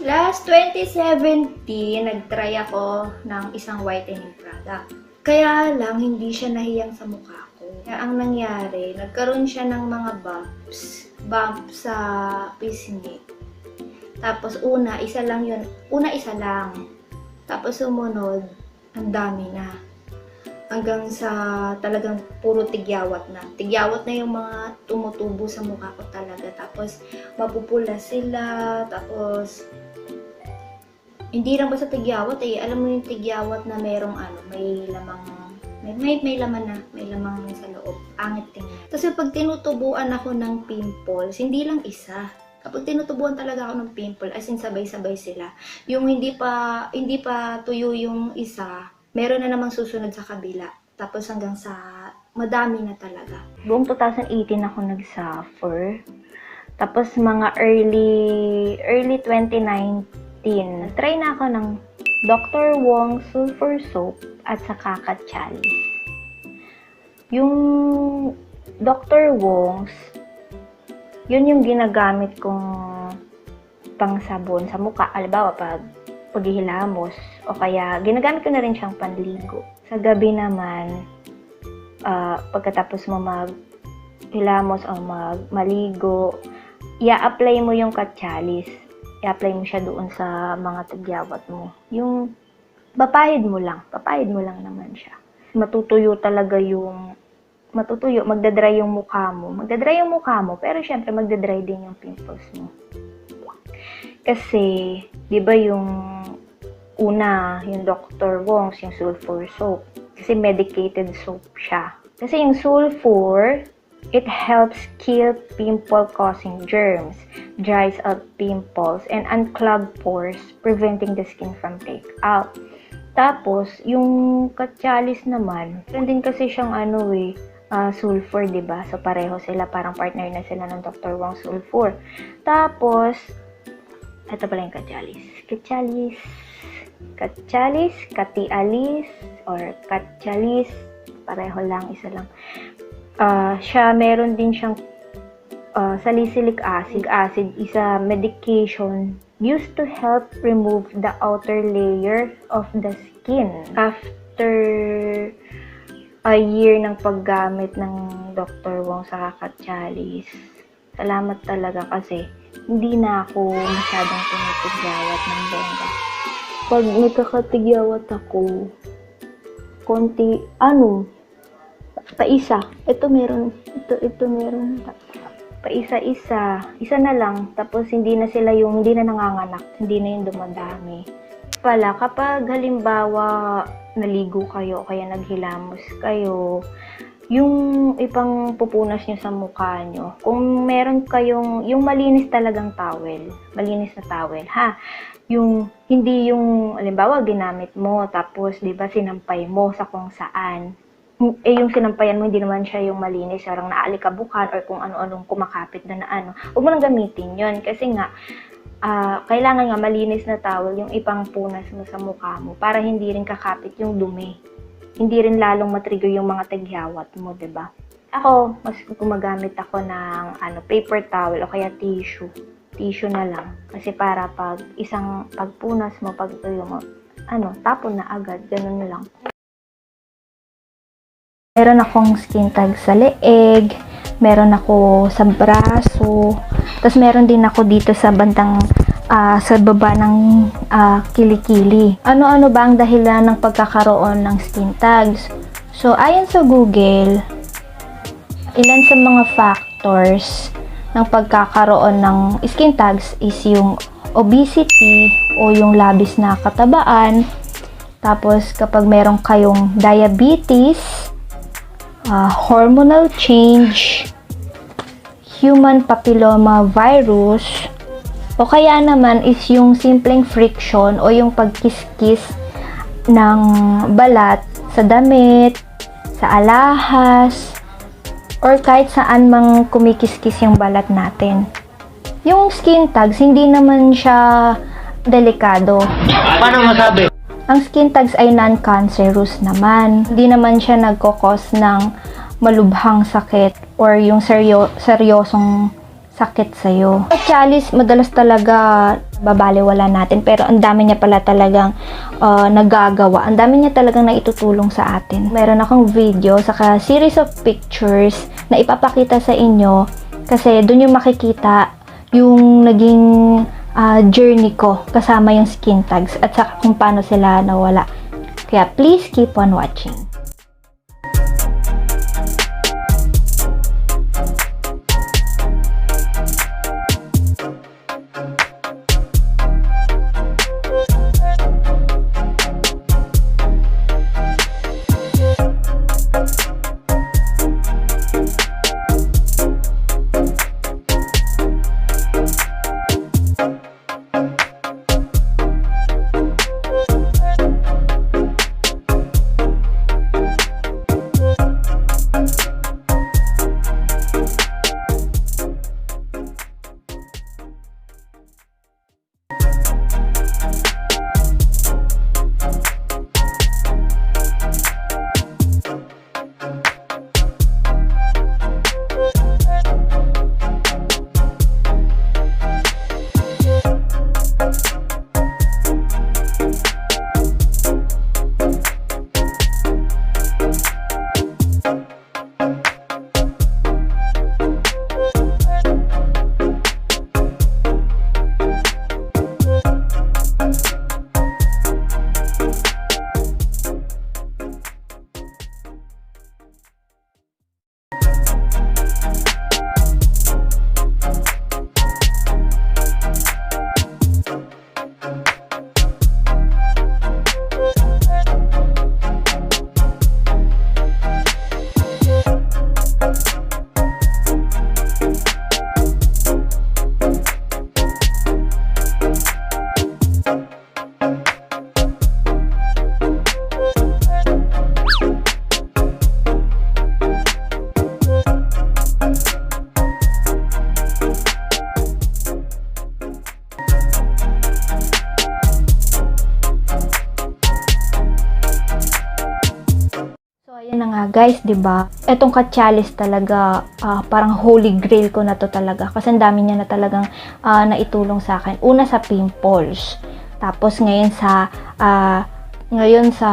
Last 2017, nag-try ako ng isang whitening product. Kaya lang, hindi siya nahiyang sa mukha ko. Kaya ang nangyari, nagkaroon siya ng mga bumps. Bumps sa pisngi. Tapos una, isa lang yun. Una, isa lang. Tapos sumunod, ang dami na. Hanggang sa talagang puro tigyawat na. Tigyawat na yung mga tumutubo sa mukha ko talaga. Tapos mapupula sila. Tapos hindi lang basta tigyawat eh. Alam mo yung tigyawat na merong ano, may lamang may, may, may laman na, may lamang sa loob. Angit tingnan. Kasi pag tinutubuan ako ng pimples, hindi lang isa. Kapag tinutubuan talaga ako ng pimple, as in sabay-sabay sila. Yung hindi pa, hindi pa tuyo yung isa, meron na namang susunod sa kabila. Tapos hanggang sa madami na talaga. Buong 2018 ako nag-suffer. Tapos mga early, early 2019, try na ako ng Dr. Wong Sulfur Soap at saka Katchalis. Yung Dr. Wong's, yun yung ginagamit kong pang sabon sa mukha. Alibawa, pag paghihilamos o kaya ginagamit ko na rin siyang panligo. Sa gabi naman, ah, pagkatapos mo maghilamos o mag maligo, i-apply mo yung katsalis. I-apply mo siya doon sa mga tagyawat mo. Yung papahid mo lang. Papahid mo lang naman siya. Matutuyo talaga yung matutuyo, magdadry yung mukha mo. Magdadry yung mukha mo, pero syempre magdadry din yung pimples mo. Kasi, di ba yung una, yung Dr. Wong's, yung sulfur soap. Kasi medicated soap siya. Kasi yung sulfur, it helps kill pimple-causing germs, dries out pimples, and unclog pores, preventing the skin from breakout. Tapos, yung katsalis naman, meron din kasi siyang ano eh, ah, sulfur, ba? So pareho sila, parang partner na sila ng Dr. Wong sulfur. Tapos ito pala yung katsalis. Katsalis. Katsalis, katialis, or katsalis. Pareho lang, isa lang. Ah, siya, meron din siyang ah, salicylic acid. Acid is a medication used to help remove the outer layer of the skin. After a year ng paggamit ng Dr. Wong sa kakatsalis. Salamat talaga kasi hindi na ako masyadong tumitigyawat ng bongga. Pag nagkakatigyawat ako, konti, ano, paisa. Ito meron, ito, ito meron. Paisa-isa. Isa na lang. Tapos hindi na sila yung, hindi na nanganganak. Hindi na yung dumadami. Pala, kapag halimbawa naligo kayo kaya naghilamos kayo, yung ipang pupunas nyo sa mukha nyo, kung meron kayong, yung malinis talagang towel, malinis na towel, ha? Yung, hindi yung, halimbawa, ginamit mo, tapos, di ba, sinampay mo sa kung saan. Eh, yung sinampayan mo, hindi naman siya yung malinis, parang naalikabukan or kung ano-anong kumakapit na na ano. Huwag mo nang gamitin yon kasi nga, ah, kailangan nga malinis na towel yung ipang punas mo sa mukha mo para hindi rin kakapit yung dumi. Hindi rin lalong matrigger yung mga tagyawat mo, 'di ba? Ako, mas gumagamit ako ng ano, paper towel o kaya tissue. Tissue na lang. Kasi para pag isang pagpunas mo, pag tuyo mo, ano, tapon na agad. Ganun na lang. Meron akong skin tag sa leeg, meron ako sa braso, tapos meron din ako dito sa bandang ah, sa baba ng ah, kilikili. Ano-ano ba ang dahilan ng pagkakaroon ng skin tags? So, ayon sa Google, ilan sa mga factors ng pagkakaroon ng skin tags is yung obesity o yung labis na katabaan. Tapos, kapag meron kayong diabetes, ah, hormonal change, human papilloma virus, o kaya naman is yung simpleng friction o yung pagkiskis ng balat sa damit, sa alahas, or kahit saan mang kumikiskis yung balat natin. Yung skin tags, hindi naman siya delikado. Paano masabi? Ang skin tags ay non-cancerous naman. Hindi naman siya nagkokos ng malubhang sakit or yung seryo, seryosong sakit sa'yo. Sa chalice, madalas talaga babaliwala natin pero ang dami niya pala talagang uh, nagagawa. Ang dami niya talagang naitutulong sa atin. Meron akong video saka series of pictures na ipapakita sa inyo kasi doon yung makikita yung naging uh, journey ko kasama yung skin tags at saka kung paano sila nawala. Kaya please keep on watching. Guys, 'di ba? Etong katsalis talaga, ah, parang holy grail ko na to talaga. Kasi ang dami niya na talagang ah, naitulong sa akin. Una sa pimples. Tapos ngayon sa, ah, ngayon sa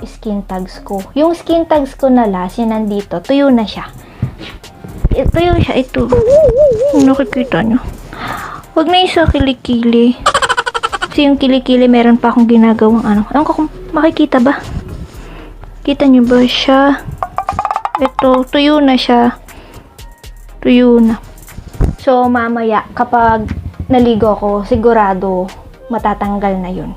skin tags ko. Yung skin tags ko na last, yun nandito, tuyo na siya. Tuyo siya, ito. Kung nakikita nyo. Huwag na yung sa kilikili. Kasi yung kilikili, meron pa akong ginagawang ano. Ewan ko kung makikita ba? Kita niyo ba siya? Ito, tuyo na siya. Tuyo na. So, mamaya, kapag naligo ako, sigurado matatanggal na yun.